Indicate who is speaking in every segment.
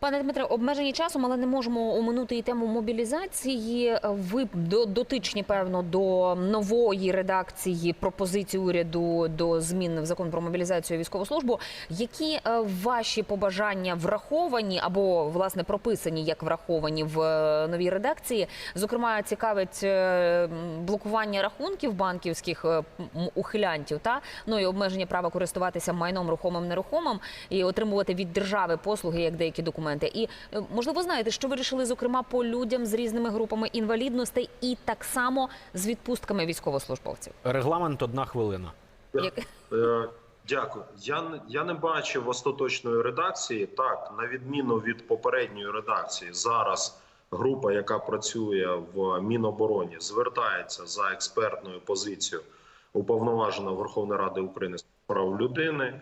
Speaker 1: Пане Дмитре, обмежені часом, але не можемо оминути і тему мобілізації. Ви до- дотичні, певно, до нової редакції пропозицій уряду до змін в закон про мобілізацію і військову службу. Які е, ваші побажання враховані або власне прописані як враховані в е, новій редакції? Зокрема, цікавить е, блокування рахунків банківських ухилянтів та ну і обмеження права користуватися майном рухомим нерухомим і отримувати від держави послуги як деякі документи. І е, можливо знаєте, що вирішили зокрема по людям з різними групами інвалідностей і так само з відпустками військовослужбовців.
Speaker 2: Регламент одна хвилина.
Speaker 1: Як...
Speaker 3: Е, Дякую. Я не я не бачив остаточної редакції. Так, на відміну від попередньої редакції, зараз група, яка працює в Мінобороні, звертається за експертною позицією уповноваженого Верховної Ради України з прав людини.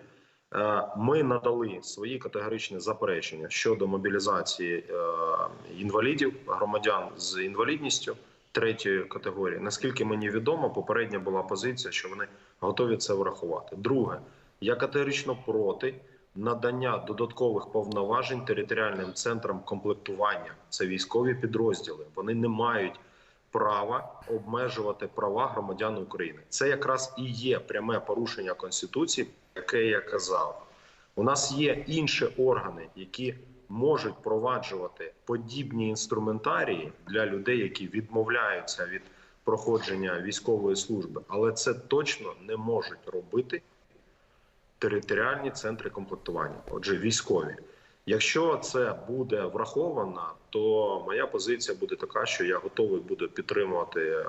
Speaker 3: Е, Ми надали свої категоричні заперечення щодо мобілізації е, інвалідів, громадян з інвалідністю третьої категорії. Наскільки мені відомо, попередня була позиція, що вони готові це врахувати. Друге, я категорично проти надання додаткових повноважень територіальним центрам комплектування. Це військові підрозділи. Вони не мають права обмежувати права громадян України. Це якраз і є пряме порушення конституції, яке я казав. У нас є інші органи, які можуть впроваджувати подібні інструментарії для людей, які відмовляються від проходження військової служби, але це точно не можуть робити територіальні центри комплектування, отже, військові. Якщо це буде враховано, то моя позиція буде така, що я готовий буду підтримувати е,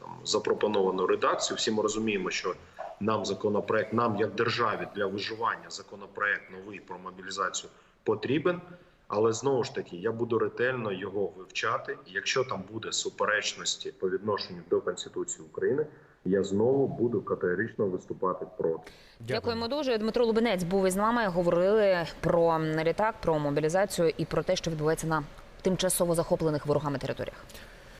Speaker 3: там запропоновану редакцію. Всі ми розуміємо, що нам законопроект, нам як державі для виживання законопроект новий про мобілізацію потрібен. Але знову ж таки, я буду ретельно його вивчати. І Якщо там буде суперечності по відношенню до Конституції України, я знову буду категорично виступати проти.
Speaker 1: Дякуємо дуже. Дмитро Лубенець був із нами. Говорили про літак, про мобілізацію і про те, що відбувається на тимчасово захоплених ворогами територіях.